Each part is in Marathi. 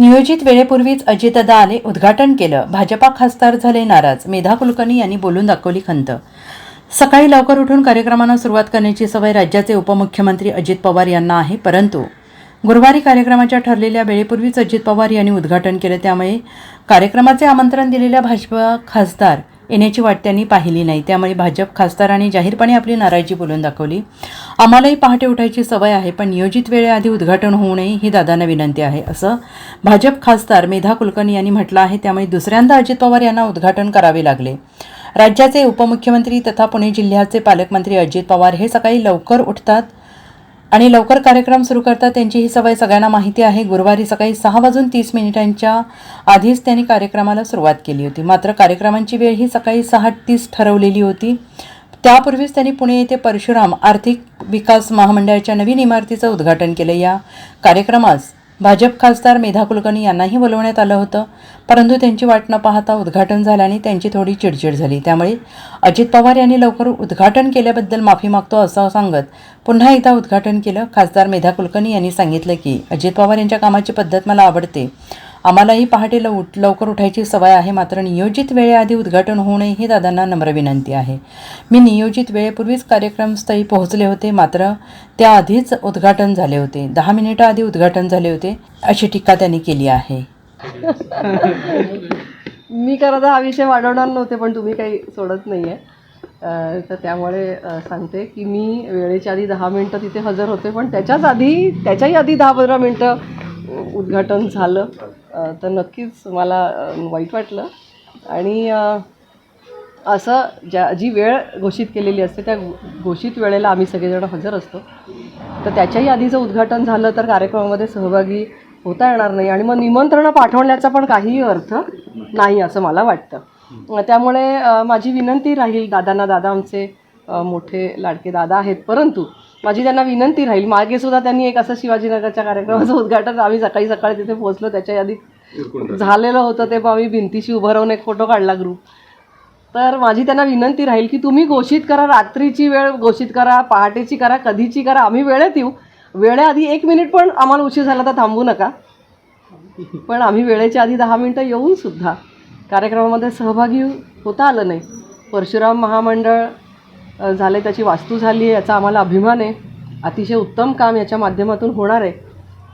नियोजित वेळेपूर्वीच अजितदा आले उद्घाटन केलं. भाजपा खासदार झाले नाराज. मेधा कुलकर्णी यांनी बोलून दाखवली खंत. सकाळी लवकर उठून कार्यक्रमांना सुरुवात करण्याची सवय राज्याचे उपमुख्यमंत्री अजित पवार यांना आहे परंतु गुरुवारी कार्यक्रमाच्या ठरलेल्या वेळेपूर्वीच अजित पवार यांनी उद्घाटन केलं. त्यामुळे कार्यक्रमाचे आमंत्रण दिलेल्या भाजपा खासदार येण्याची वाट त्यांनी पाहिली नाही. त्यामुळे भाजप खासदारांनी जाहीरपणे आपली नाराजी बोलून दाखवली. आम्हालाही पहाटे उठायची सवय आहे पण नियोजित वेळेआधी उद्घाटन होऊ नये ही दादांना विनंती आहे असं भाजप खासदार मेधा कुलकर्णी यांनी म्हटलं आहे. त्यामुळे दुसऱ्यांदा अजित पवार यांना उद्घाटन करावे लागले. राज्याचे उपमुख्यमंत्री तथा पुणे जिल्ह्याचे पालकमंत्री अजित पवार हे सकाळी लवकर उठतात. आणि लवकर कार्यक्रम सुरू करतात त्यांची ही सवय सगळ्यांना माहिती आहे. गुरुवारी सकाळी सहा वाजून तीस मिनिटांच्या आधीच त्यांनी कार्यक्रमाला सुरुवात केली होती. मात्र कार्यक्रमांची वेळ ही सकाळी सहा तीस ठरवलेली होती. त्यापूर्वीच त्यांनी पुणे येथे परशुराम आर्थिक विकास महामंडळाच्या नवीन इमारतीचं उद्घाटन केलं. या कार्यक्रमास भाजप खासदार मेधा कुलकर्णी यांनाही बोलवण्यात आलं होतं. परंतु त्यांची वाट न पाहता उद्घाटन झाल्याने त्यांची थोडी चिडचिड झाली. त्यामुळे अजित पवार यांनी लवकर उद्घाटन केल्याबद्दल माफी मागतो असं सांगत पुन्हा एकदा उद्घाटन केलं. खासदार मेधा कुलकर्णी यांनी सांगितलं की अजित पवार यांच्या कामाची पद्धत मला आवडते. आम्हालाही पहाटे लव लवकर उठायची सवय आहे. मात्र नियोजित वेळेआधी उद्घाटन होऊ नये ही दादांना नम्र विनंती आहे. मी नियोजित वेळेपूर्वीच कार्यक्रमस्थळी पोहोचले होते. मात्र त्याआधीच उद्घाटन झाले होते. दहा मिनिटं आधी उद्घाटन झाले होते अशी टीका त्यांनी केली आहे. मी करा हा विषय वाढवणार नव्हते पण तुम्ही काही सोडत नाही आहे तर त्यामुळे सांगते की मी वेळेच्या आधी दहा मिनटं तिथे हजर होते पण त्याच्याच आधी त्याच्याही आधी दहा पंधरा मिनटं उद्घाटन झालं. तर नक्कीच मला वाईट वाटलं. आणि असं ज्या जी वेळ घोषित केलेली असते त्या घोषित वेळेला आम्ही सगळेजण हजर असतो. तर त्याच्याही आधी जर उद्घाटन झालं तर कार्यक्रमामध्ये सहभागी होता येणार नाही. आणि मग निमंत्रणं पाठवण्याचा पण काहीही अर्थ नाही असं मला वाटतं. त्यामुळे माझी विनंती राहील दादांना. दादा आमचे मोठे लाडके दादा आहेत परंतु माझी त्यांना विनंती राहील. मागे सुद्धा त्यांनी एक असं शिवाजीनगरच्या कार्यक्रमाचं उद्घाटन आम्ही सकाळी सकाळी तिथे पोहोचलो. त्याच्या आधी झालेलं होतं ते आम्ही भिंतीशी उभं राहून एक फोटो काढला ग्रुप तर माझी त्यांना विनंती राहील की तुम्ही घोषित करा रात्रीची वेळ घोषित करा पहाटेची करा कधीची करा. आम्ही वेळेत येऊ. वेळेआधी एक मिनिट पण आम्हाला उशीर झाला तर थांबू नका. पण आम्ही वेळेच्या आधी दहा मिनटं येऊन सुद्धा कार्यक्रमामध्ये सहभागी होता आलं नाही. परशुराम महामंडळ अ, झाले त्याची वास्तू झाली आहे याचा आम्हाला अभिमान आहे. अतिशय उत्तम काम याच्या माध्यमातून होणार आहे.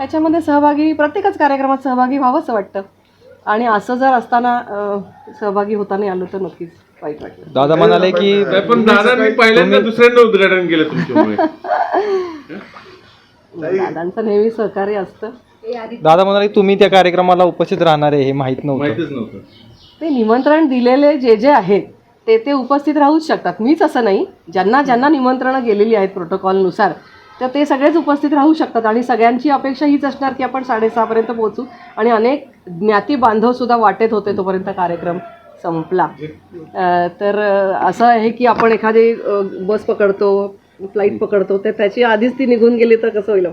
याच्यामध्ये सहभागी प्रत्येकच कार्यक्रमात सहभागी व्हावंसं वाटतं. आणि असं जर असताना सहभागी होता नाही आलो तर नक्कीच वाईट वाटतं. दादा म्हणाले की नाही, पण दादा मी पहिल्यांदा दुसऱ्यांदा उद्घाटन केलं तुमच्यामुळे. दादांचं नेहमी सहकार्य असतं. दादा म्हणाले की तुम्ही त्या कार्यक्रमाला उपस्थित राहणार आहे हे माहीत नव्हतं. माहितीच नव्हतं. ते निमंत्रण दिलेले जे जे आहेत ते ते उपस्थित राहूच शकतात. मीच असं नाही. ज्यांना ज्यांना निमंत्रणं गेलेली आहेत प्रोटोकॉलनुसार तर ते सगळेच उपस्थित राहू शकतात आणि सगळ्यांची अपेक्षा हीच असणार की आपण साडेसहापर्यंत पोहोचू आणि अनेक ज्ञाती बांधवसुद्धा वाटेत होते तोपर्यंत कार्यक्रम संपला. तर असं आहे की आपण एखादी बस पकडतो फ्लाईट पकडतो. तर त्याची आधीच ती निघून गेली तर कसं होईल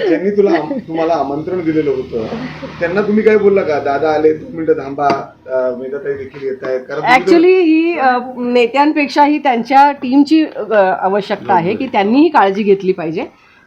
ज्यांनी तुला तुम्हाला आमंत्रण दिलेलं होतं त्यांना तुम्ही काय बोलला का? दादा आले दोन मिनिटं थांबा. मेधाताई देखील येत आहेत. कारण तुम्ही ऍक्च्युली ही अ, नेत्यांपेक्षा ही त्यांच्या टीमची आवश्यकता आहे की त्यांनी ही काळजी घेतली पाहिजे.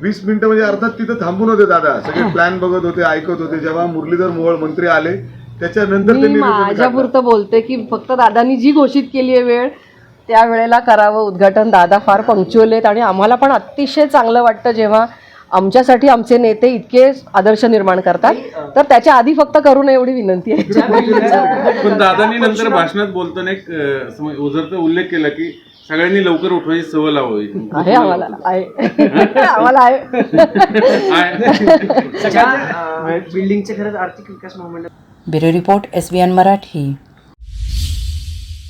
वीस मिनिटं म्हणजे अर्थात तिथं थांबून होते दादा. सगळे प्लॅन बघत होते ऐकत होते. जेव्हा मुरलीधर मोहोळ मंत्री आले त्याच्यानंतर मी त्यांनी निवेदन माझ्या काढलं. पुरतं बोलते की फक्त दादांनी जी घोषित केली आहे वेळ त्या वेळेला करावं उद्घाटन. दादा फार पंक्च्युअल आहेत आणि आम्हाला पण अतिशय चांगलं वाटतं जेव्हा आमच्यासाठी आमचे नेते इतके आदर्श निर्माण करतात. तर त्याच्या आधी फक्त करू नये एवढी विनंती आहे. पण दादांनी नंतर भाषणात बोलताना एक उल्लेख केला की सगळ्यांनी लवकर उठवायची सवय लावावी. आहे आम्हाला. आहे. आम्हाला आहे. बिल्डिंगचे खरंच आर्थिक विकास महामंडळ bureau report S B N Marathi.